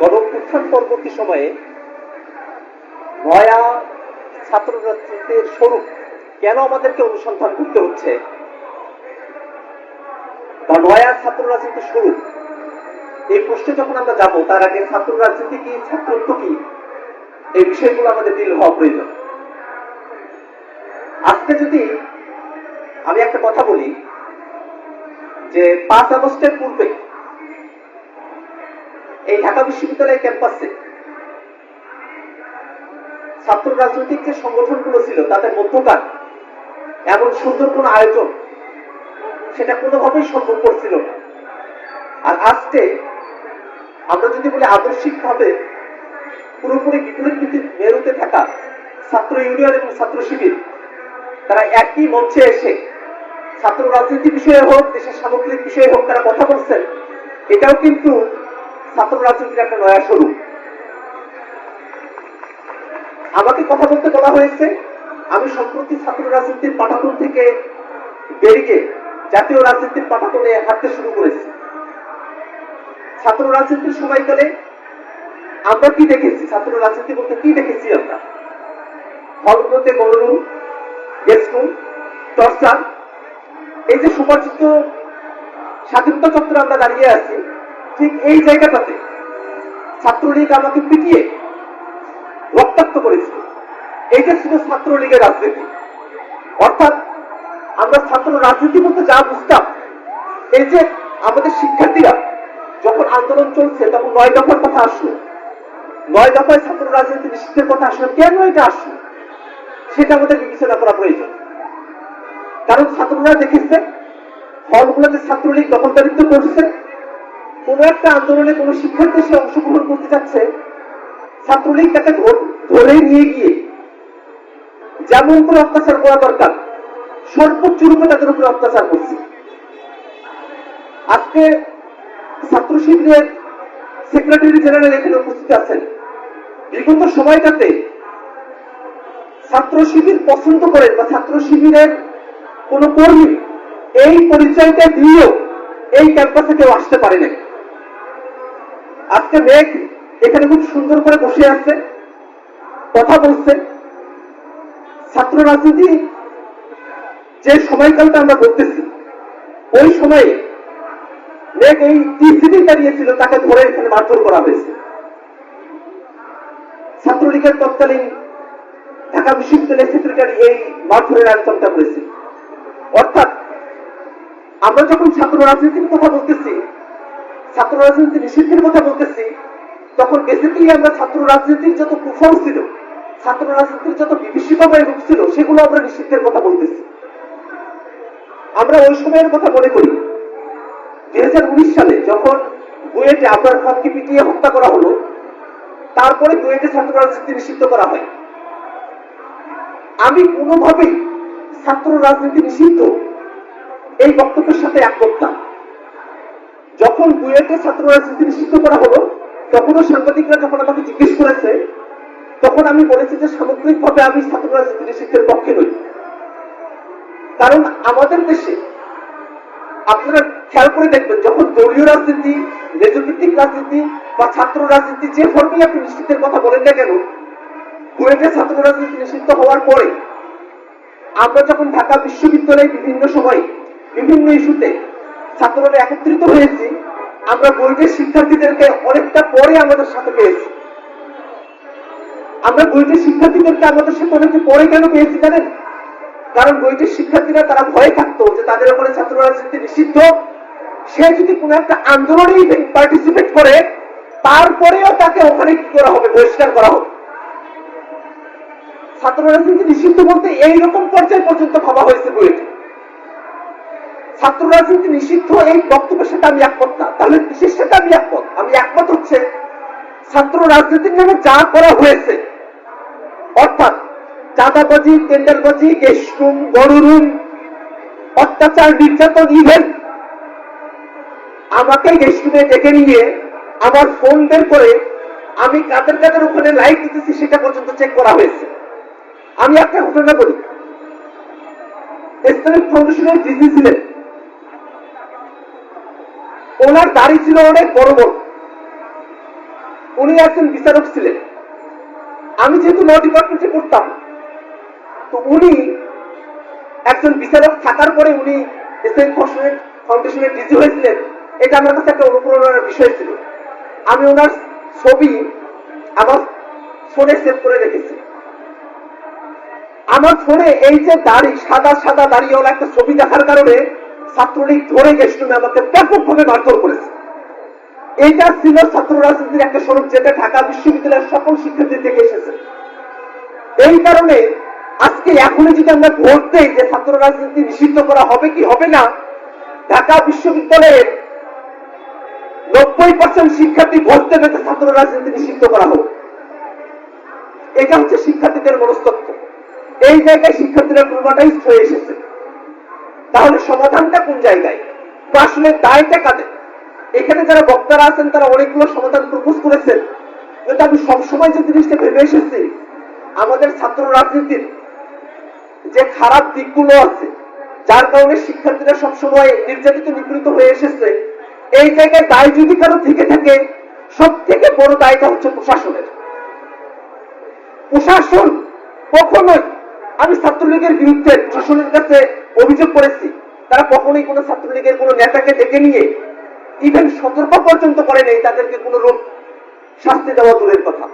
গণঅভ্যুত্থান পরবর্তী সময়ে নয়া ছাত্র রাজনীতির স্বরূপ কেন আমাদেরকে অনুসন্ধান করতে হচ্ছে? বা নয়া ছাত্র রাজনীতির স্বরূপ? এই প্রশ্নে যখন আমরা যাব, তার আগে ছাত্র রাজনীতি কি, ছাত্রত্ব কি? এই বিষয়গুলো আমাদের দিল হওয়া প্রয়োজন। আজকে যদি আমি একটা কথা বলি, যে পাঁচ আগস্টের পূর্বে এই ঢাকা বিশ্ববিদ্যালয় ক্যাম্পাসে ছাত্র রাজনৈতিক যে সংগঠনগুলো ছিল, তাদের মধ্যকার এমন সুন্দর কোন আয়োজন সেটা কোনোভাবেই সম্ভব করছিল না। আর আজকে আমরা যদি বলি আদর্শিক ভাবে পুরোপুরি বিপরীত নীতির মেরুতে থাকা ছাত্র ইউনিয়ন এবং ছাত্র শিবির, তারা একই মঞ্চে এসে ছাত্র রাজনীতি বিষয়ে হোক, দেশের সামগ্রিক বিষয়ে হোক, তারা কথা বলছেন, এটাও কিন্তু ছাত্র রাজনীতির একটা নয়া স্বরূপ আমাকে কথা বলতে বলা হয়েছে, আমি সম্প্রতি ছাত্র রাজনীতির পাঠাতন থেকে বেরিয়ে জাতীয় রাজনীতির পাঠাতনে হাঁটতে শুরু করেছি। ছাত্র রাজনীতির সময়কালে আমরা কি দেখেছি? ছাত্র রাজনীতি বলতে কি দেখেছি আমরা? হলগুলোতে গণরুম গেস্ট রুম, টর্চার, এই যে সুপরিচিত স্বাধীনতা চত্বরে আমরা দাঁড়িয়ে আছি ঠিক এই জায়গাটাতে ছাত্রলীগ আমাকে পিটিয়ে রক্তাক্ত করেছিল। এইটা ছিল ছাত্রলীগের রাজনীতি। অর্থাৎ আমরা ছাত্র রাজনীতি বলতে যা বুঝতাম, এই যে আমাদের শিক্ষার্থীরা যখন আন্দোলন চলছে, তখন নয় দফার কথা আসলো। নয় দফায় ছাত্র রাজনীতি নিষিদ্ধের কথা আসলো। কেন এটা আসলো? সেটা আমাদের বিবেচনা করা প্রয়োজন। কারণ ছাত্ররা দেখেছে হলগুলোতে ছাত্রলীগ দখলদারিত্ব করছে। কোন একটা আন্দোলনে কোন শিক্ষার্থী সে অংশগ্রহণ করতে যাচ্ছে, ছাত্রলীগ তাকে ধরে নিয়ে গিয়ে যেমন করে অত্যাচার করা দরকার, সর্বোচ্চ রূপে তাদের উপরে অত্যাচার করছে। আজকে ছাত্র শিবিরের সেক্রেটারি জেনারেল এখানে উপস্থিত আছেন। বিগত সময়টাতে ছাত্র শিবির পছন্দ করেন বা ছাত্র শিবিরের কোন কর্মী এই পরিচয়টা দিয়েও এই ক্যাম্পাসে কেউ আসতে পারে না আজকে মেঘ এখানে খুব সুন্দর করে বসে আছে, কথা বলছে। ছাত্র রাজনীতি যে সময়কালটা আমরা বলতেছি, ওই সময়ে মেঘ এই টিসিটি দাঁড়িয়েছিল তাকে ধরে এখানে মারধর করা হয়েছে। ছাত্রলীগের তৎকালীন ঢাকা বিশ্ববিদ্যালয়ের সেক্রেটারি এই মারধরের আয়োজনটা করেছে। অর্থাৎ আমরা যখন ছাত্র রাজনীতির কথা বলতেছি ছাত্র রাজনীতি নিষিদ্ধের কথা বলতেছি, তখন বেসিক্যালি আমরা ছাত্র রাজনীতির যত কুফল ছিল ছাত্র রাজনীতির যত বিভীষিকাময় রূপ ছিল, সেগুলো আমরা নিষিদ্ধের কথা বলতেছি। আমরা ওই সময়ের কথা মনে করি, দুই হাজার উনিশ সালে যখন বুয়েটে আবরার খানকে পিটিয়ে হত্যা করা হলো, তারপরে বুয়েটে ছাত্র রাজনীতি নিষিদ্ধ করা হয়। আমি কোনোভাবেই ছাত্র রাজনীতি নিষিদ্ধ এই বক্তব্যের সাথে এক না। যখন বুয়েটে ছাত্র রাজনীতি নিষিদ্ধ করা হলো, তখনও সাংবাদিকরা যখন আমাকে জিজ্ঞেস করেছে, তখন আমি বলেছি যে সামগ্রিকভাবে আমি ছাত্র রাজনীতি নিষিদ্ধের পক্ষে নই। কারণ আমাদের দেশে আপনারা খেয়াল করে দেখবেন, যখন দলীয় রাজনীতি রেজভিত্তিক রাজনীতি বা ছাত্র রাজনীতি যে ফর্মে আপনি নিষিদ্ধের কথা বলেন না কেন, বুয়েটে ছাত্র রাজনীতি নিষিদ্ধ হওয়ার পরে আমরা যখন ঢাকা বিশ্ববিদ্যালয়ে বিভিন্ন সময় বিভিন্ন ইস্যুতে ছাত্ররা একত্রিত হয়েছি। আমরা বইটের শিক্ষার্থীদেরকে অনেকটা পরে আমাদের সাথে পেয়েছি। আমরা বইটের শিক্ষার্থীদেরকে আমাদের সাথে অনেকটা পরে কেন পেয়েছি জানেন? কারণ বইটির শিক্ষার্থীরা তারা ভয়ে থাকতো যে তাদের ওপরে ছাত্র রাজনীতি নিষিদ্ধ, সে যদি কোনো একটা আন্দোলনে পার্টিসিপেট করে, তারপরেও তাকে ওখানে কি করা হবে? বহিষ্কার করা হবে। ছাত্র রাজনীতি নিষিদ্ধ বলতে এইরকম পর্যায় পর্যন্ত ভাবা হয়েছে বইটি ছাত্র রাজনীতি নিষিদ্ধ এই বক্তব্যের সাথে আমি একমত না। তাহলে বিশেষ সাথে আমি একমত। আমি একমত হচ্ছে, ছাত্র রাজনীতির নামে যা করা হয়েছে, অর্থাৎ চাঁদাবাজি, টেন্ডারবাজি গেস্টরুম গণরুম অত্যাচার, নির্যাতন ইভেন আমাকে গেস্টরুমে ডেকে নিয়ে আমার ফোন বের করে আমি কাদের কাদের ওখানে লাইট দিতেছি সেটা পর্যন্ত চেক করা হয়েছে। আমি একটা ঘটনা বলি। ইসলামিক ফাউন্ডেশনের ডিজি ছিলেন। ওনার দাড়ি ছিল অনেক বড় বড়। উনি একজন বিচারক ছিলেন। আমি যেহেতু ল ডিপার্টমেন্টে পড়তাম, তো উনি একজন বিচারক থাকার পরে উনি এসএন ফাউন্ডেশনের ডিজি হয়েছিলেন। এটা আমার কাছে একটা অনুপ্রেরণার বিষয় ছিল। আমি ওনার ছবি আমার ফোনে সেভ করে রেখেছি। আমার ফোনে এই যে দাড়ি, সাদা সাদা দাড়িওয়ালা একটা ছবি দেখার কারণে ছাত্রলীগ ধরে গেস্টুমে আমাকে ব্যাপকভাবে মারধর করেছে। এইটা ছিল ছাত্র রাজনীতির একটা স্বরূপ যেটা ঢাকা বিশ্ববিদ্যালয়ের সকল শিক্ষার্থী থেকে এসেছে। এই কারণে আজকে এখনই যদি আমরা ভোট দেই যে ছাত্র রাজনীতি নিষিদ্ধ করা হবে কি হবে না, ঢাকা বিশ্ববিদ্যালয়ের নব্বই পার্সেন্ট শিক্ষার্থী ভোট দেবে যে ছাত্র রাজনীতি নিষিদ্ধ করা হোক। এটা হচ্ছে শিক্ষার্থীদের মনস্তত্ব। এই জায়গায় শিক্ষার্থীরা প্রোভাটাইজ হয়ে এসেছে। তাহলে সমাধানটা কোন জায়গায়? আসলে দায়টা কাদের? এখানে যারা বক্তারা আছেন, তারা অনেকগুলো সমাধান প্রপোজ করেছেন। কিন্তু আমি সবসময় যে জিনিসটা ভেবে এসেছি, আমাদের ছাত্র রাজনীতির যে খারাপ দিকগুলো আছে, যার কারণে শিক্ষার্থীরা সবসময় নির্যাতিত, নিপীড়িত হয়ে এসেছে, এই জায়গায় দায় যদি কারও থেকে থাকে সব থেকে বড় দায়টা হচ্ছে প্রশাসনের। প্রশাসন কখনোই আমি ছাত্রলীগের বিরুদ্ধে প্রশাসনের কাছে অভিযোগ করেছি। তারা কখনোই কোনো ছাত্রলীগের কোনো নেতাকে ডেকে নিয়ে ইভেন সতর্ক পর্যন্ত করে নেই, তাদেরকে কোনো রূপ শাস্তি দেওয়া দূরের কথা।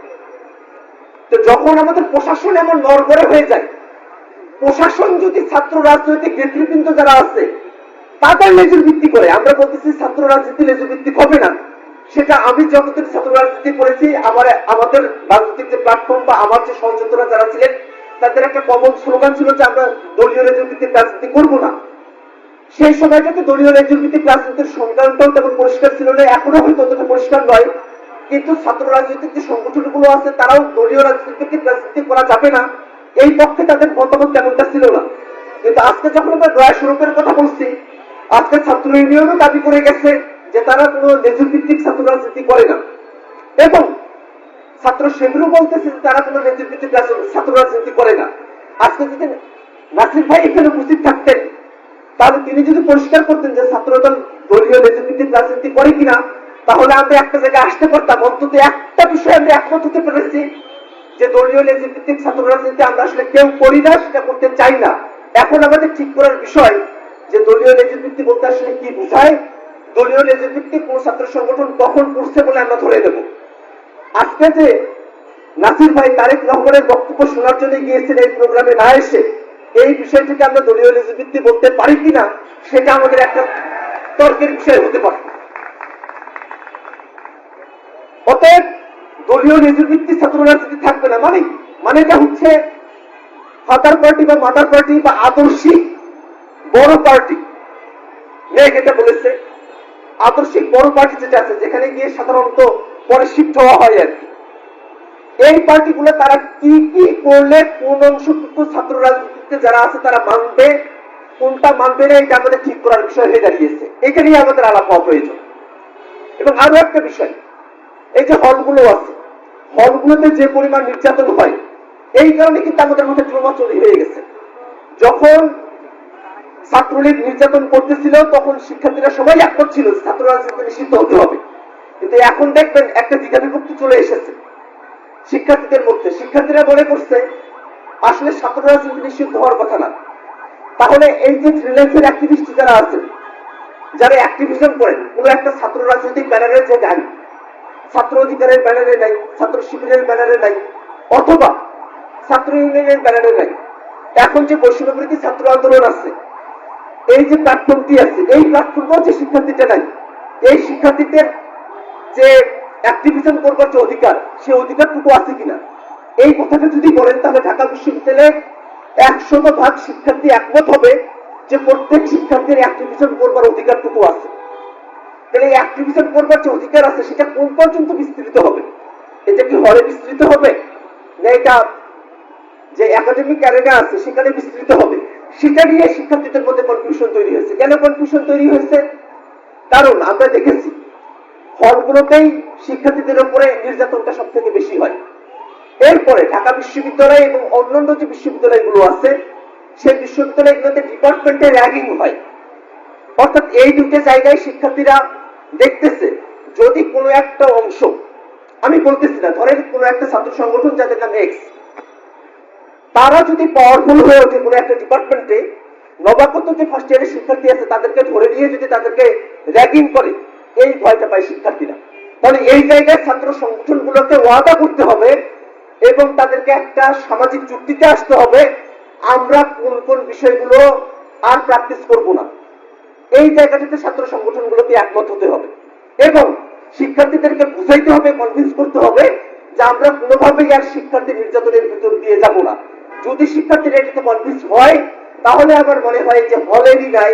তো যখন আমাদের প্রশাসন এমন নড়বড়ে হয়ে যায়, প্রশাসন যদি ছাত্র রাজনৈতিক নেতৃবৃন্দ যারা আছে, তাদের লেজুর ভিত্তি করে, আমরা বলতেছি ছাত্র রাজনীতি লেজুর ভিত্তি হবে না। সেটা আমি যতদিন ছাত্র রাজনীতি করেছি, আমার, আমাদের রাজনৈতিক যে প্ল্যাটফর্ম বা আমার যে সহযোদ্ধরা যারা ছিলেন তাদের একটা কমন স্লোগান ছিল যে আমরা দলীয় ভিত্তিক রাজনীতি করব না। সেই সময়টাতে দলীয় লেজুর রাজনীতির সংজ্ঞানটাও তেমন পরিষ্কার ছিল না, এখনও হয়তো ততটা পরিষ্কার নয়। কিন্তু ছাত্র রাজনৈতিক যে সংগঠনগুলো আছে, তারাও দলীয় রাজনীতিক রাজনীতি করা যাবে না। এই পক্ষে তাদের মতামত তেমনটা ছিল না। কিন্তু আজকে যখন আমরা দয়া স্বরূপের কথা বলছি, আজকে ছাত্র ইউনিয়নও দাবি করে গেছে যে তারা কোনো লেজুর ভিত্তিক ছাত্র রাজনীতি করে না। এবং ছাত্র সেগুলো বলতেছে তারা কোনো ভিত্তিক ছাত্র রাজনীতি করে না। আজকে যদি নাসির ভাই এখানে উপস্থিত থাকতেন, তাহলে তিনি যদি পরিষ্কার করতেন যে ছাত্রদল দলীয় লেজুভিত্তিক রাজনীতি করে কিনা, তাহলে আমরা একটা জায়গায় আসতে পারতাম। অন্তত একটা বিষয়ে আমরা একমত হতে পেরেছি যে দলীয় লেজুভিত্তিক ছাত্র রাজনীতি আমরা আসলে কেউ করি না, সেটা করতে চাই না। এখন আমাদের ঠিক করার বিষয় যে দলীয় লেজুভিত্তি বলতে আসলে কি বোঝায়? দলীয় লেজুভিত্তিক কোন ছাত্র সংগঠন কখন করছে বলে আমরা ধরে দেব আজকে যে নাসির ভাই তারেক রহমানের বক্তব্য শোনার জন্য গিয়েছেন এই প্রোগ্রামে না এসে, এই বিষয়টিকে আমরা দলীয় লেজুভিত্তি বলতে পারি কিনা, সেটা আমাদের একটা তর্কের বিষয় হতে পারে। অতএব দলীয় লেজুভিত্তি ছাত্র রাজনীতি থাকবে না মানে মানে এটা হচ্ছে ফাদার পার্টি বা মাদার পার্টি বা আদর্শিক বড় পার্টি এটা বলেছে আদর্শিক বড় পার্টি যেটা আছে, যেখানে গিয়ে সাধারণত পরে হওয়া হয় আর কি এই পার্টিগুলো তারা কি কি করলে কোন অংশটুকু ছাত্র রাজনীতিতে যারা আছে তারা মানবে, কোনটা মানবে না, এটা আমাদের ঠিক করার বিষয় হয়ে দাঁড়িয়েছে। এখানেই আমাদের আলাপ হওয়া প্রয়োজন। এবং আরও একটা বিষয়, এই যে হলগুলো আছে, হলগুলোতে যে পরিমাণ নির্যাতন হয়, এই কারণে কিন্তু আমাদের মধ্যে ট্রমা তৈরি হয়ে গেছে। যখন ছাত্রলীগ নির্যাতন করতেছিল, তখন শিক্ষার্থীরা সবাই এক ছিল যে ছাত্র রাজনীতি নিষিদ্ধ হতে হবে। কিন্তু এখন দেখবেন একটা দ্বিধাবিভক্তি চলে এসেছে। শিক্ষার্থীদের মধ্যে। শিক্ষার্থীরা মনে করছে, আসলে ছাত্র রাজনীতি নিষিদ্ধ হওয়ার কথা না। তাহলে এই যে ফ্রিল্যান্সের অ্যাক্টিভিস্ট যারা আছেন, যারা অ্যাক্টিভিজম করেন, কোন একটা ছাত্র রাজনৈতিক ব্যানারের যে গান ছাত্র অধিকারের ব্যানারে নাই, ছাত্র শিবিরের ব্যানারে নাই, অথবা ছাত্র ইউনিয়নের ব্যানারে নাই, এখন যে বৈষম্যবৃত্তি ছাত্র আন্দোলন আছে, এই যে প্ল্যাটফর্মটি আছে, এই প্ল্যাটফর্মও যে শিক্ষার্থীটা নাই, এই শিক্ষার্থীদের যে অ্যাক্টিভিজম করবার যে অধিকার, সে অধিকারটুকু আছে কিনা? এই কথাটা যদি বলেন, তাহলে ঢাকা বিশ্ববিদ্যালয়ে একশত ভাগ শিক্ষার্থী একমত হবে যে প্রত্যেক শিক্ষার্থীর অ্যাক্টিভিজম করবার অধিকারটুকু আছে। তাহলে এই অ্যাক্টিভিজম করবার যে অধিকার আছে, সেটা কোন পর্যন্ত বিস্তৃত হবে? এটা কি হলে বিস্তৃত হবে? না এটা যে একাডেমিক অ্যারেনা আছে, সেখানে বিস্তৃত হবে? সেটা নিয়ে শিক্ষার্থীদের মধ্যে কনফিউশন তৈরি হয়েছে। কেন কনফিউশন তৈরি হয়েছে? কারণ আমরা দেখেছি হলগুলোতেই শিক্ষার্থীদের উপরে নির্যাতনটা সব থেকে বেশি হয়। এরপরে ঢাকা বিশ্ববিদ্যালয় এবং অন্যান্য যে বিশ্ববিদ্যালয়গুলো আছে, সেই বিশ্ববিদ্যালয়গুলোতে ডিপার্টমেন্টে র্যাগিং হয়। অর্থাৎ এই দুটো জায়গায় শিক্ষার্থীরা দেখতেছে, যদি কোনো একটা অংশ, আমি বলতেছি না, ধরেন কোন একটা ছাত্র সংগঠন যাদের নাম এক্স তারা যদি পাওয়ারফুল হয়ে ওঠে কোনো একটা ডিপার্টমেন্টে নবাগত যে ফার্স্ট ইয়ারের শিক্ষার্থী আছে, তাদেরকে ধরে নিয়ে যদি তাদেরকে র্যাগিং করে এই ভয়টা পায় শিক্ষার্থীরা। তাহলে এই জায়গায় ছাত্র সংগঠনগুলোকে ওয়াদা করতে হবে এবং তাদেরকে একটা সামাজিক চুক্তিতে আসতে হবে, আমরা কোন কোন বিষয়গুলো আর প্র্যাকটিস করব না। এই জায়গাটাতে ছাত্র সংগঠনগুলোকে একমত হতে হবে এবং শিক্ষার্থীদেরকে বুঝাইতে হবে কনভিন্স করতে হবে যে আমরা কোনোভাবেই আর শিক্ষার্থী নির্যাতনের ভিতর দিয়ে যাব না। যদি শিক্ষার্থীরা এটাতে কনভিন্স হয়, তাহলে আমার মনে হয় যে হলেরই নাই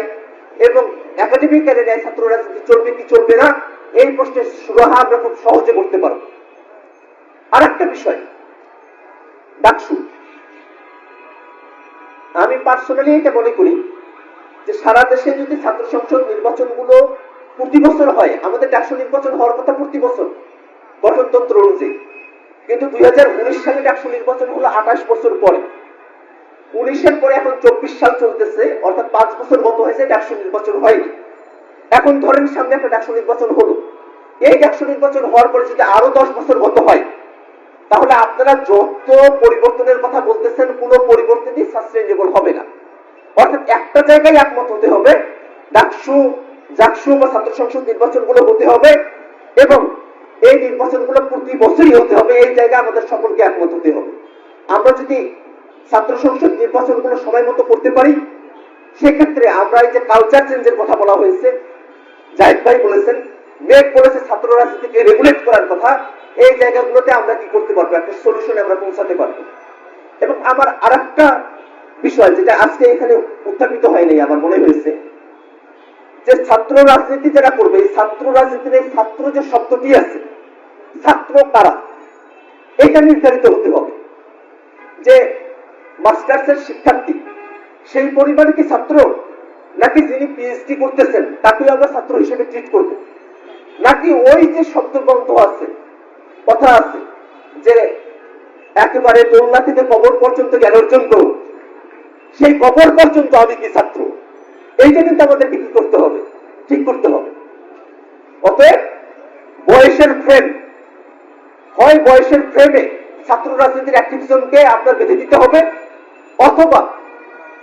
এবং একাডেমিক ক্যারিয়ার ছাত্র রাজনীতি চলবে, কি চলবে না, এই প্রশ্নের সুরাহা আমরা খুব সহজে করতে আর একটা বিষয়, ডাকসু। আমি পার্সোনালি এটা মনে করি যে সারা দেশে যদি ছাত্র সংসদ নির্বাচনগুলো প্রতি বছর হয়, আমাদের ডাকসু নির্বাচন হওয়ার কথা প্রতি বছর, গঠনতন্ত্র অনুযায়ী। কিন্তু দুই হাজার উনিশ সালে ডাকসু নির্বাচন হলো আঠাশ বছর পরে। উনিশের পরে এখন চব্বিশ সাল চলতেছে, অর্থাৎ পাঁচ বছর গত হয়েছে ডাকসু নির্বাচন হয়নি। এখন ধরেন সামনে একটা ডাকসু নির্বাচন হলো। এই ডাকসু নির্বাচন হওয়ার পরে যদি আরও দশ বছর গত হয়, তাহলে আপনারা যত পরিবর্তনের কথা বলতেছেন, কোনো পরিবর্তনই সাস্টেইনেবল হবে না। অর্থাৎ একটা জায়গায় একমত হতে হবে, ডাকসু, জাকসু বা ছাত্র সংসদ নির্বাচনগুলো হতে হবে এবং এই নির্বাচনগুলো প্রতি বছরই হতে হবে, এই জায়গায় আমাদের সকলকে একমত হতে হবে। আমরা যদি ছাত্র সংসদ নির্বাচনগুলো সময় মতো করতে পারি। সেক্ষেত্রে আমরা এই যে কালচার চেঞ্জের কথা বলা হয়েছে, জাহিদ ভাই বলেছেন, মেঘ বলেছে ছাত্র রাজনীতিকে রেগুলেট করার কথা, এই জায়গাগুলোতে আমরা কি করতে পারব? একটা সলিউশনে আমরা পৌঁছাতে পারব। এবং আমার আর একটা বিষয়, যেটা আজকে এখানে উত্থাপিত হয়নি আমার মনে হয়েছে, যে ছাত্র রাজনীতি যারা করবে, এই ছাত্র রাজনীতির এই ছাত্র যে শব্দটি আছে, ছাত্র কারা? এটা নির্ধারিত হতে হবে। যে মাস্টার্সের শিক্ষার্থী। সেই পরিবারে কি ছাত্র? নাকি যিনি পিএইচডি করতেছেন তাকে আমরা ছাত্র হিসেবে ট্রিট করব? নাকি ওই যে শব্দগ্রন্থ আছে, কথা আছে, যে একেবারে দোলনা থেকে কবর পর্যন্ত জন্য সেই কবর পর্যন্ত আমি কি ছাত্র? এইটা কিন্তু আমাদেরকে কি করতে হবে? ঠিক করতে হবে। অতএব, বয়সের ফ্রেম হয় বয়সের ফ্রেমে ছাত্র রাজনীতির অ্যাক্টিভিজমকে আপনার বেঁধে দিতে হবে। অথবা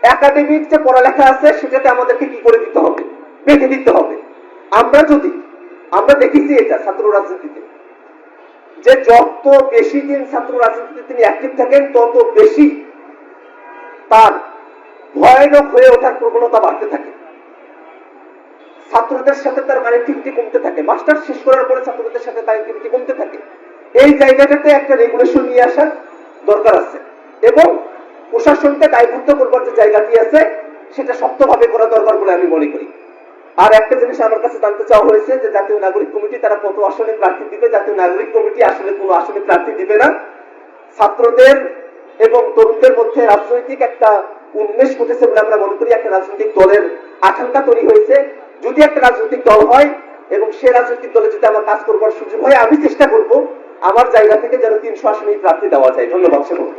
একাডেমিক যে পড়ালেখা আছে, সেটাতে আমাদেরকে কি করে দিতে হবে? বেঁধে দিতে হবে। আমরা যদি, আমরা দেখেছি এটা ছাত্র রাজনীতিতে। যে যত বেশি দিন ছাত্র রাজনীতিতে তিনি অ্যাক্টিভ থাকেন, তত বেশি তার ভয়ানক হয়ে ওঠার প্রবণতা বাড়তে থাকে। ছাত্রদের সাথে তার কানেক্টিভিটি কমতে থাকে। মাস্টার শেষ করার পরে ছাত্রদের সাথে কানেক্টিভিটি কমতে থাকে। এই জায়গাটাতে একটা রেগুলেশন নিয়ে আসার দরকার আছে। এবং প্রশাসনকে দায়ভুক্ত করবার যে জায়গাটি আছে, সেটা শক্তভাবে করা দরকার বলে আমি মনে করি। আর একটা জিনিস আমার কাছে জানতে চাওয়া হয়েছে যে জাতীয় নাগরিক কমিটি তারা কত আসনে প্রার্থী দিবে? জাতীয় নাগরিক কমিটি আসলে কোনো আসনে প্রার্থী দিবে না। ছাত্রদের এবং তরুণদের মধ্যে রাজনৈতিক একটা উন্মেষ ঘটেছে বলে আমরা মনে করি। একটা রাজনৈতিক দলের আকাঙ্ক্ষা তৈরি হয়েছে। যদি একটা রাজনৈতিক দল হয় এবং সে রাজনৈতিক দলে যদি আমার কাজ করবার সুযোগ হয়, আমি চেষ্টা করব আমার জায়গা থেকে যেন তিনশো আসনে প্রার্থী দেওয়া যায়। ধন্যবাদ সেবক